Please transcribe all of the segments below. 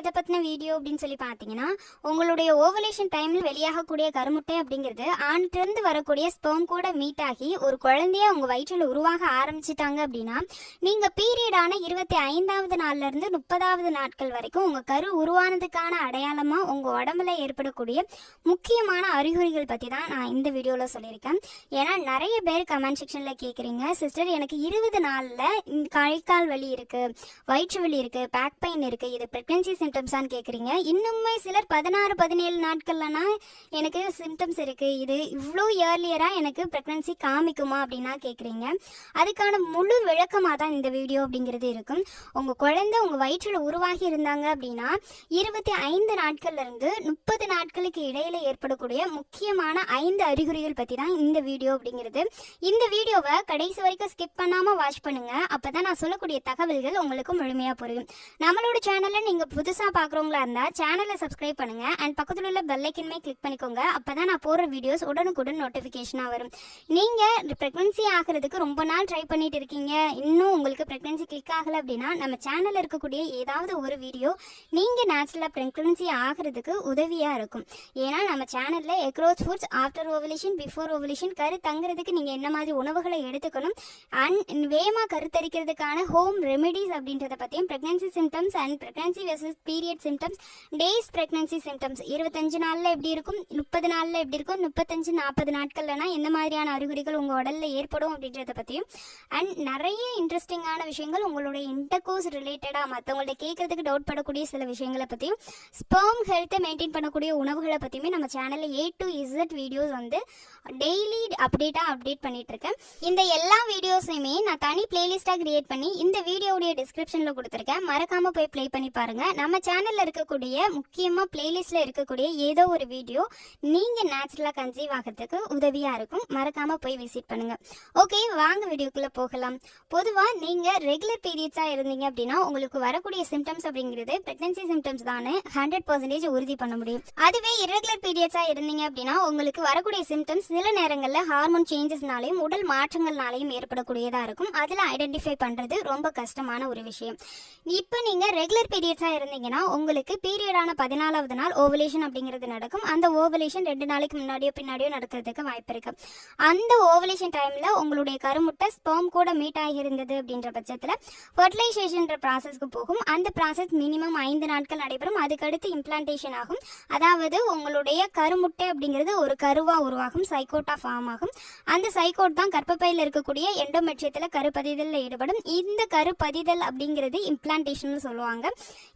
எதை பற்றின வீடியோ அப்படின்னு சொல்லி பார்த்தீங்கன்னா உங்களுடைய ஓவலேஷன் டைமில் வெளியாகக்கூடிய கருமுட்டை அப்படிங்கிறது ஆணிட்டிருந்து வரக்கூடிய ஸ்பெர்ம் கூட மீட் ஆகி ஒரு குழந்தைய உங்கள் வயிற்றில் உருவாக ஆரம்பிச்சிட்டாங்க அப்படின்னா நீங்கள் பீரியடான இருபத்தி ஐந்தாவது நாள்ல இருந்து முப்பதாவது நாட்கள் வரைக்கும் உங்கள் கரு உருவானதுக்கான அடையாளமாக உங்கள் உடம்புல ஏற்படக்கூடிய முக்கியமான அறிகுறிகள் பற்றி தான் நான் இந்த வீடியோவில் சொல்லியிருக்கேன். ஏன்னா நிறைய பேர் கமெண்ட் செக்ஷனில் கேட்குறீங்க சிஸ்டர் எனக்கு இருபது நாளில் கழைக்கால் வலி இருக்குது வயிற்று வலி இருக்குது பேக் பெயின் இருக்குது இது ப்ரெக்னன்சி சிம்டம்ஸான்னு கேட்குறீங்க இன்னுமே சிலர் பதினாறு பதினேழு நாட்கள்லனா எனக்கு சிம்டம்ஸ் இருக்குது இது இவ்வளோ இயர்லியராக எனக்கு ப்ரெக்னன்சி காமிக்குமா அப்படின்னா கேட்குறீங்க அதுக்கான முழு விளக்கமாக தான் இந்த வீடியோ அப்படிங்கிறது இருக்கும். உங்கள் குழந்தை உங்கள் வயிற்றில் உருவாகி இருந்தாங்க அப்படின்னா இருபத்தி ஐந்து நாட்கள்ல இருந்து முப்பது நாட்களுக்கு இடையில ஏற்படக்கூடிய முக்கியமான ஐந்து அறிகுறிகள் பற்றி தான் இந்த வீடியோ அப்படிங்கிறது. இந்த வீடியோவை கடைசி வரைக்கும் ஸ்கிப் பண்ணாமல் வாட்ச் பண்ணுங்க. அப்பதான் நான் சொல்லக்கூடிய தகவல்கள் உங்களுக்கு முழுமையாக புரியும். நம்மளோட சேனலில் நீங்கள் புது புதுசாக பார்க்குறவங்களா இருந்தால் சேனலை சப்ஸ்கிரைப் பண்ணுங்க. அண்ட் பக்கத்தில் உள்ள பெல்லைக்கன்மே கிளிக் பண்ணிக்கோங்க. அப்பதான் நான் போடுற வீடியோஸ் உடனுக்குடன் நோட்டிஃபிகேஷனாக வரும். நீங்கள் ப்ரெக்னன்சி ஆகிறதுக்கு ரொம்ப நாள் ட்ரை பண்ணிட்டு இருக்கீங்க. இன்னும் உங்களுக்கு ப்ரெக்னன்சி கிளிக் ஆகலை அப்படின்னா நம்ம சேனலில் இருக்கக்கூடிய ஏதாவது ஒரு வீடியோ நீங்கள் நேச்சுரலாக ப்ரெக்னன்சி ஆகிறதுக்கு உதவியாக இருக்கும். ஏன்னா நம்ம சேனலில் எக்ரோச் foods after ovulation before ovulation கரு தங்குறதுக்கு நீங்கள் என்ன மாதிரி உணவுகளை எடுத்துக்கணும் அண்ட் வேகமாக கருத்தரிக்கிறதுக்கான ஹோம் ரெமெடிஸ் அப்படின்றத பற்றியும் pregnancy symptoms and pregnancy versus period symptoms days pregnancy symptoms இருபத்தஞ்சு நாளில் எப்படி இருக்கும்? முப்பது நாளில் எப்படி இருக்கும்? முப்பத்தஞ்சு நாற்பது நாட்கள்லனா எந்த மாதிரியான அறிகுறிகள் உங்கள் உடலில் ஏற்படும் அப்படின்றத பற்றியும் அண்ட் நிறைய இன்ட்ரெஸ்டிங்கான விஷயங்கள் உங்களுடைய இன்டர்கோர்ஸ் ரிலேட்டடாக மற்றவங்கள்ட்ட கேட்கறதுக்கு டவுட் படக்கூடிய சில விஷயங்களை பற்றியும் ஸ்பெர்ம் ஹெல்த்தை மெயின்டைன் பண்ணக்கூடிய உணவுகளை பற்றியுமே நம்ம சேனலில் ஏ டு இசட் வீடியோஸ் வந்து டெய்லி அப்டேட்டாக அப்டேட் பண்ணிட்டு இருக்கேன். இந்த எல்லா வீடியோஸையுமே நான் தனி பிளேலிஸ்ட்டாக கிரியேட் பண்ணி இந்த வீடியோவுடைய டிஸ்கிரிப்ஷனில் கொடுத்துருக்கேன். மறக்காமல் போய் ப்ளே பண்ணி பாருங்கள் நம்ம சேனலில் இருக்கக்கூடிய முக்கியமாக பிளேலிஸ்ட்டில் இருக்கக்கூடிய ஏதோ ஒரு வீடியோ நீங்கள் நேச்சுரலாக கன்சீவ் ஆகிறதுக்கு உதவியாக இருக்கும். மறக்காமல் போய் விசிட் பண்ணுங்க. ஓகே வாங்க வீடியோக்குள்ளே போகலாம். பொதுவாக நீங்கள் ரெகுலர் பீரியட்ஸாக இருந்தீங்க அப்படின்னா உங்களுக்கு வரக்கூடிய சிம்டம்ஸ் அப்படிங்கிறது ப்ரெக்னன்சி சிம்டம்ஸ் தானே ஹண்ட்ரட் பர்சன்டேஜ் உறுதி பண்ண முடியும். அதுவே இரகுலர் பீரியட்ஸாக இருந்தீங்க அப்படின்னா உங்களுக்கு வரக்கூடிய சிம்டம்ஸ் சில நேரங்களில் ஹார்மோன் சேஞ்சஸ்னாலையும் உடல் மாற்றங்கள்னாலையும் ஏற்படக்கூடியதாக இருக்கும். அதில் ஐடென்டிஃபை பண்ணுறது ரொம்ப கஷ்டமான ஒரு விஷயம். இப்போ நீங்கள் ரெகுலர் பீரியட்ஸாக இருந்தீங்கன்னா உங்களுக்கு பீரியடான பதினாலாவது நாள் ஓவலேஷன் அப்படிங்கிறது நடக்கும். அந்த ஓவலேஷன் ரெண்டு நாளைக்கு முன்னாடியோ பின்னாடியோ நடக்கிறதுக்கு வாய்ப்பு இருக்கு. அந்த ஓவலேஷன் டைமில் உங்களுடைய கருமுட்டை ஸ்பேம் கூட மீட் ஆகியிருந்தது அப்படின்ற பட்சத்தில் ஃபர்டிலைசேஷன்ற ப்ராசஸ்க்கு போகும். அந்த ப்ராசஸ் மினிமம் ஐந்து நாட்கள் நடைபெறும். அதுக்கடுத்து இம்ப்ளான்டேஷன் ஆகும். அதாவது உங்களுடைய கருமுட்டை அப்படிங்கிறது ஒரு கருவாக உருவாகும் சைக்கோட்டா ஃபார்ம் ஆகும். அந்த சைக்கோட் தான் கர்ப்பப்பையில் இருக்கக்கூடிய எண்டோமெட்ரியத்தில் கருப்பதிதலில் ஈடுபடும். இந்த கருப்பதிதல் அப்படிங்கிறது இம்ப்ளான்டேஷன் சொல்லுவாங்க.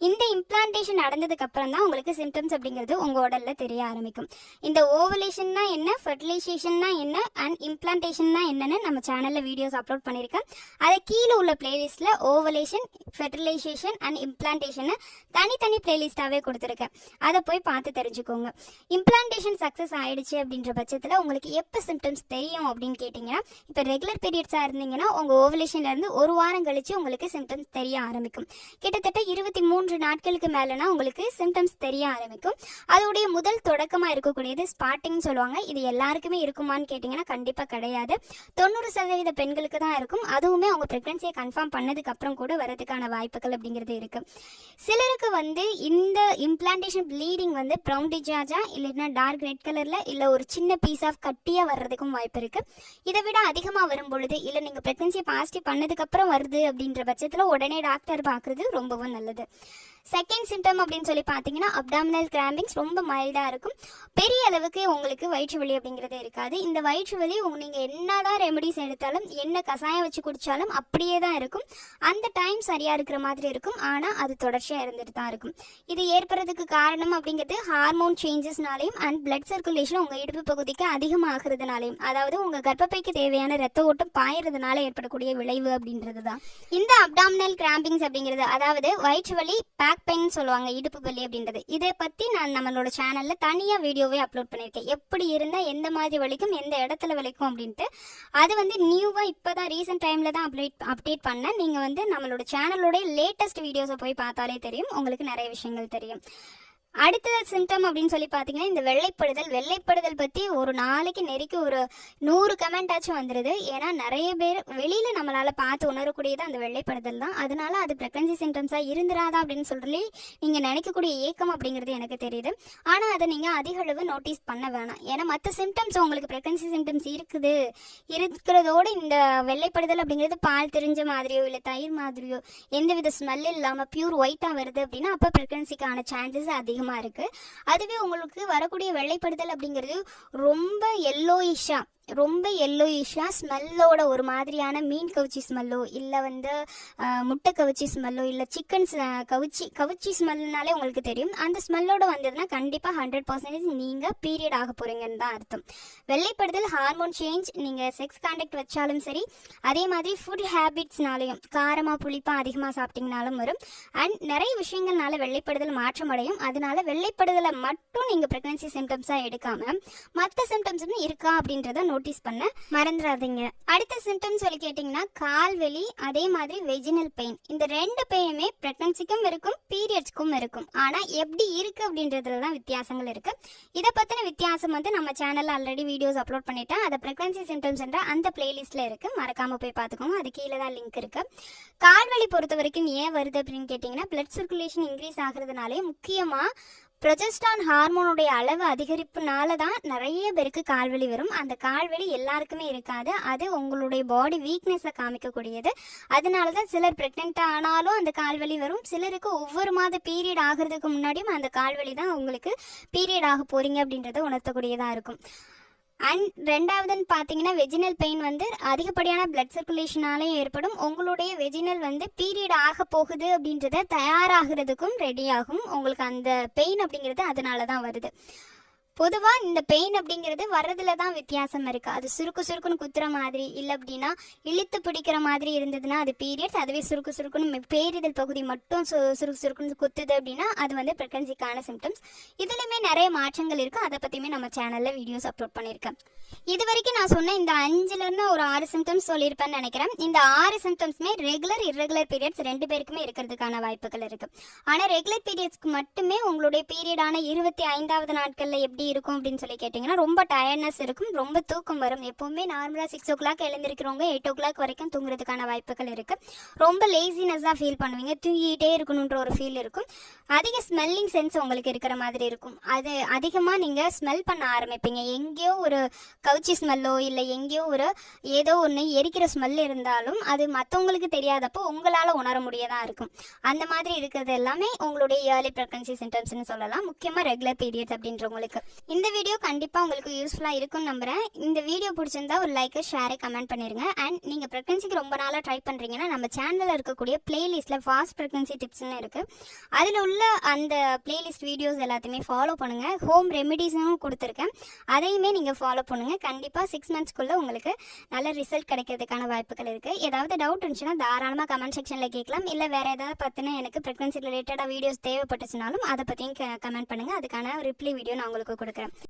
இந்த இம்ப்ளான்டேஷன் நடந்ததுக்கு அப்புறம் தான் உங்களுக்கு சிம்டம்ஸ் அப்படிங்கிறது உங்கள் உடல்ல தெரிய ஆரம்பிக்கும். இந்த ஓவலேஷன்னா என்ன ஃபர்டிலைசேஷன்னா என்ன அண்ட் இம்ப்ளான்டேஷன்னா என்னன்னு நம்ம சேனலில் வீடியோஸ் அப்லோட் பண்ணியிருக்கேன். அதை கீழே உள்ள பிளேலிஸ்ட்ல ஓவலேஷன் ஃபெர்டிலைசேஷன் அண்ட் இம்ப்ளான்டேஷன் தனித்தனி பிளேலிஸ்டாவே கொடுத்துருக்கேன். அதை போய் பார்த்து தெரிஞ்சுக்கோங்க. இம்ப்ளான்டேஷன் சக்ஸஸ் ஆயிடுச்சு அப்படின்ற பட்சத்தில் உங்களுக்கு எப்போ சிம்டம்ஸ் தெரியும் அப்படின்னு கேட்டிங்கன்னா இப்போ ரெகுலர் பீரியட்ஸாக இருந்தீங்கன்னா உங்கள் ஓவலேஷன்லேருந்து ஒரு வாரம் கழிச்சு உங்களுக்கு சிம்டம்ஸ் தெரிய ஆரம்பிக்கும். கிட்டத்தட்ட இருபத்தி மூன்று நாட்கள் நாட்களுக்கு மேலேனா உங்களுக்கு சிம்டம்ஸ் தெரிய ஆரம்பிக்கும். அதோடைய முதல் தொடக்கமாக இருக்கக்கூடியது ஸ்பாட்டிங் சொல்லுவாங்க. இது எல்லாருக்குமே இருக்குமான்னு கேட்டிங்கன்னா கண்டிப்பாக கிடையாது. தொண்ணூறு சதவீத பெண்களுக்கு தான் இருக்கும். அதுவுமே அவங்க ப்ரெக்னன்சியை கன்ஃபார்ம் பண்ணதுக்கு அப்புறம் கூட வரதுக்கான வாய்ப்புகள் அப்படிங்கிறது இருக்கு. சிலருக்கு வந்து இந்த இம்ப்ளான்டேஷன் ப்ளீடிங் வந்து ப்ரௌன் டிஜாஜா இல்லைன்னா டார்க் ரெட் கலர்ல இல்லை ஒரு சின்ன பீஸ் ஆஃப் கட்டியாக வர்றதுக்கும் வாய்ப்பு இருக்கு. இதை விட அதிகமாக வரும் பொழுது இல்லை நீங்கள் ப்ரெக்னன்சியை பாசிட்டிவ் பண்ணதுக்கு அப்புறம் வருது அப்படின்ற பட்சத்தில் உடனே டாக்டர் பார்க்குறது ரொம்பவும் நல்லது. செகண்ட் சிம்டம் அப்படின்னு சொல்லி பார்த்தீங்கன்னா அப்டாமினல் கிராம்பிங்ஸ் ரொம்ப மைல்டாக இருக்கும். பெரிய அளவுக்கு உங்களுக்கு வயிற்று வலி அப்படிங்கிறது இருக்காது. இந்த வயிற்று வலி உங்க நீங்கள் என்னதான் ரெமெடிஸ் எடுத்தாலும் என்ன கஷாயம் வச்சு குடித்தாலும் அப்படியே தான் இருக்கும். அந்த டைம் சரியாக இருக்கிற மாதிரி இருக்கும். ஆனால் அது தொடர்ச்சியாக இருந்துட்டு தான் இருக்கும். இது ஏற்படுறதுக்கு காரணம் அப்படிங்கிறது ஹார்மோன் சேஞ்சஸ்னாலையும் அண்ட் பிளட் சர்க்குலேஷன் உங்கள் இடுப்பு பகுதிக்கு அதிகமாகிறதுனாலையும். அதாவது உங்கள் கர்ப்பப்பைக்கு தேவையான ரத்த ஓட்டம் பாயறதுனால ஏற்படக்கூடிய விளைவு அப்படின்றது தான் இந்த அப்டாமினல் கிராம்பிங்ஸ் அப்படிங்கிறது அதாவது வயிற்று வலி பேக் பெயின் சொல்லுவாங்க இடுப்பு வலி அப்படின்றது. இதை பற்றி நான் நம்மளோட சேனலில் தனியாக வீடியோவே அப்லோட் பண்ணியிருக்கேன். எப்படி இருந்தால் எந்த மாதிரி வலிக்கும் எந்த இடத்துல வலிக்கும் அப்படின்ட்டு. அது வந்து நியூவாக இப்போ தான் ரீசெண்ட் டைமில் தான் அப்டேட் அப்டேட் பண்ணேன். நீங்கள் வந்து நம்மளோட சேனலோட லேட்டஸ்ட் வீடியோஸை போய் பார்த்தாலே தெரியும். உங்களுக்கு நிறைய விஷயங்கள் தெரியும். அடுத்தது சிம்டம் அப்படின்னு சொல்லி பார்த்தீங்கன்னா இந்த வெள்ளைப்படுதல் வெள்ளைப்படுதல் பற்றி ஒரு நாளைக்கு நெருக்கி ஒரு நூறு கமெண்டாச்சும் வந்துடுது ஏன்னா நிறைய பேர் வெளியில் நம்மளால் பார்த்து உணரக்கூடியது அந்த வெள்ளைப்படுதல் தான். அதனால அது ப்ரெக்னன்சி சிம்டம்ஸாக இருந்துராதா அப்படின்னு சொல்லி நீங்கள் நினைக்கக்கூடிய ஏக்கம் அப்படிங்கிறது எனக்கு தெரியுது. ஆனால் அதை நீங்கள் அதிக அளவு நோட்டீஸ் பண்ண வேணாம். ஏன்னா மற்ற சிம்டம்ஸ் உங்களுக்கு ப்ரெக்னன்சி சிம்டம்ஸ் இருக்குது. இருக்கிறதோட இந்த வெள்ளைப்படுதல் அப்படிங்கிறது பால் தெரிஞ்ச மாதிரியோ இல்லை தயிர் மாதிரியோ எந்தவித ஸ்மெல் இல்லாமல் பியூர் ஒயிட்டாக வருது அப்படின்னா அப்போ ப்ரெக்னன்சிக்கான சான்சஸ் அதிகமாக இருக்குது அதுவே உங்களுக்கு வரக்கூடிய வெள்ளைப்படுதல் அப்படிங்கிறது ரொம்ப எல்லோயிஷாக ரொம்ப எல்லோயிஷாக ஸ்மெல்லோட ஒரு மாதிரியான மீன் கவுச்சி ஸ்மெல்லோ இல்லை வந்து முட்டை கவுச்சி ஸ்மெல்லோ இல்லை சிக்கன் கவுச்சி கவுச்சி ஸ்மெல்னாலே உங்களுக்கு தெரியும். அந்த ஸ்மெல்லோட வந்ததுன்னா கண்டிப்பாக ஹண்ட்ரட் பர்சன்டேஜ் நீங்கள் பீரியட் ஆக போகிறீங்கன்னு தான் அர்த்தம். வெள்ளைப்படுதல் ஹார்மோன் சேஞ்ச் நீங்கள் செக்ஸ் கான்டாக்ட் வச்சாலும் சரி அதே மாதிரி ஃபுட் ஹேபிட்ஸ்னாலையும் காரமாக புளிப்பாக அதிகமாக சாப்பிட்டீங்கனாலும் வரும். அண்ட் நிறைய விஷயங்கள்னால வெள்ளைப்படுதல் மாற்றம் அடையும் அதனால வெள்ளைப்படுதலை மட்டும் நீங்கள் ப்ரெக்னன்சி சிம்டம்ஸாக எடுக்காமல் மற்ற சிம்டம்ஸும் இருக்கா அப்படின்றத நோட்டீஸ் பண்ண மறந்துடாதீங்க அடுத்த சிம்டம்ஸ் சொல்லி கேட்டிங்கன்னா கால்வலி அதே மாதிரி வெஜினல் பெயின் இந்த ரெண்டு பெயினுமே ப்ரெக்னன்சிக்கும் இருக்கும் பீரியட்ஸ்க்கும் இருக்கும். ஆனால் எப்படி இருக்கு அப்படின்றதுல தான் வித்தியாசங்கள் இருக்கு. இதை பற்றின வித்தியாசம் வந்து நம்ம சேனலில் ஆல்ரெடி வீடியோஸ் அப்லோட் பண்ணிட்டேன். அதை பிரெக்னன்சி சிம்டம்ஸ் என்ற அந்த பிளேலிஸ்ட்டில் இருக்கு. மறக்காம போய் பார்த்துக்கோங்க. அது கீழே தான் லிங்க் இருக்கு. கால்வலி பொறுத்த வரைக்கும் ஏன் வருது அப்படின்னு கேட்டிங்கன்னா பிளட் சர்க்குலேஷன் இன்க்ரீஸ் ஆகுறதுனாலே முக்கியமாக ப்ரொஜெஸ்டான் ஹார்மோனுடைய அளவு அதிகரிப்புனால தான் நிறைய பேருக்கு கால்வலி வரும். அந்த கால்வலி எல்லாருக்குமே இருக்காது. அது உங்களுடைய பாடி வீக்னஸை காமிக்கக்கூடியது. அதனால தான் சிலர் ப்ரெக்னெண்ட்டாக ஆனாலும் அந்த கால்வலி வரும். சிலருக்கு ஒவ்வொரு மாத பீரியட் ஆகிறதுக்கு முன்னாடியும் அந்த கால்வலி தான் உங்களுக்கு பீரியட் ஆக போகிறீங்க அப்படின்றத உணர்த்தக்கூடியதாக இருக்கும். அண்ட் ரெண்டாவதுன்னு பார்த்தீங்கன்னா வெஜினல் பெயின் வந்து அதிகப்படியான பிளட் சர்க்குலேஷனாலே ஏற்படும். உங்களுடைய வெஜினல் வந்து பீரியட் ஆக போகுது அப்படின்றத தயாராகிறதுக்கும் ரெடி ஆகும். உங்களுக்கு அந்த பெயின் அப்படிங்கிறது அதனால தான் வருது. பொதுவாக இந்த பெயின் அப்படிங்கிறது வர்றதுல தான் வித்தியாசம் இருக்கு. அது சுருக்கு சுருக்குன்னு குத்துற மாதிரி இல்லை அப்படின்னா இழுத்து பிடிக்கிற மாதிரி இருந்ததுன்னா அது பீரியட்ஸ் அதுவே சுருக்கு சுருக்குன்னு பேரிதழ் பகுதி மட்டும் சு சுருக்கு சுருக்குன்னு குத்துது அப்படின்னா அது வந்து ப்ரெக்னன்சிக்கான சிம்டம்ஸ் இதுலையுமே நிறைய மாற்றங்கள் இருக்கு. அதை பற்றியுமே நம்ம சேனலில் வீடியோஸ் அப்லோட் பண்ணியிருக்கேன் இது வரைக்கும் நான் சொன்ன இந்த அஞ்சுலேருந்து ஒரு ஆறு சிம்டம்ஸ் சொல்லியிருப்பேன்னு நினைக்கிறேன். இந்த ஆறு சிம்டம்ஸுமே ரெகுலர் irregular பீரியட்ஸ் ரெண்டு பேருக்குமே இருக்கிறதுக்கான வாய்ப்புகள் இருக்கு. ஆனால் ரெகுலர் பீரியட்ஸ்க்கு மட்டுமே உங்களுடைய பீரியடான இருபத்தி ஐந்தாவது நாட்களில் எப்படி இருக்கும் அப்படின்னு சொல்லி கேட்டிங்கன்னா ரொம்ப டயர்ட்னஸ் இருக்கும் ரொம்ப தூக்கம் வரும். எப்போவுமே நார்மலாக சிக்ஸ் ஓ கிளாக் எழுந்திருக்கிறவங்க எயிட் ஓ கிளாக் வரைக்கும் தூங்குறதுக்கான வாய்ப்புகள் இருக்குது ரொம்ப லேசினஸாக ஃபீல் பண்ணுவீங்க தூங்கிட்டே இருக்கணுன்ற ஒரு ஃபீல் இருக்கும். அதிக ஸ்மெல்லிங் சென்ஸ் உங்களுக்கு இருக்கிற மாதிரி இருக்கும். அது அதிகமாக நீங்கள் ஸ்மெல் பண்ண ஆரம்பிப்பீங்க. எங்கேயோ ஒரு கவுச்சி ஸ்மெல்லோ இல்லை எங்கேயோ ஒரு ஏதோ ஒன்று எரிக்கிற ஸ்மெல் இருந்தாலும் அது மற்றவங்களுக்கு தெரியாதப்போ உங்களால் உணர முடியதான் இருக்கும். அந்த மாதிரி இருக்கிறது எல்லாமே உங்களுடைய ஏர்லி ப்ரெக்னன்சி சிம்டம்ஸ்னு சொல்லலாம். முக்கியமாக ரெகுலர் பீரியட்ஸ் அப்படின்றவங்களுக்கு. இந்த வீடியோ கண்டிப்பாக உங்களுக்கு யூஸ்ஃபுல்லாக இருக்கும்னு நம்புகிறேன் இந்த வீடியோ பிடிச்சிருந்தா ஒரு லைக்கு ஷேரை கமெண்ட் பண்ணிருங்க. அண்ட் நீங்கள் ப்ரெக்னன்சிக்கு ரொம்ப நாளாக ட்ரை பண்ணுறீங்கன்னா நம்ம சேனலில் இருக்கக்கூடிய பிளேலிஸ்ட்டில் ஃபாஸ்ட் ப்ரெக்னன்சி டிப்ஸ்னு இருக்குது அதில் உள்ள அந்த பிளேலிஸ்ட் வீடியோஸ் எல்லாத்தையுமே ஃபாலோ பண்ணுங்கள் ஹோம் ரெமிடிஸும் கொடுத்துருக்கேன். அதையுமே நீங்கள் ஃபாலோ பண்ணுங்கள் கண்டிப்பாக சிக்ஸ் மந்த்ஸ்க்குள்ளே உங்களுக்கு நல்ல ரிசல்ட் கிடைக்கிறதுக்கான வாய்ப்புகள் இருக்குது ஏதாவது டவுட் இருந்துச்சுன்னா தாராளமாக கமெண்ட் செக்ஷனில் கேட்கலாம். இல்லை வேறு ஏதாவது பார்த்தினா எனக்கு ப்ரெக்னன்சி ரிலேட்டடாக வீடியோஸ் தேவைப்பட்டுச்சுனாலும் அதை பற்றியும் கமெண்ட் பண்ணுங்கள் அதுக்கான ரிப்ளை வீடியோ நான் உங்களுக்கு கொடுக்குறேன்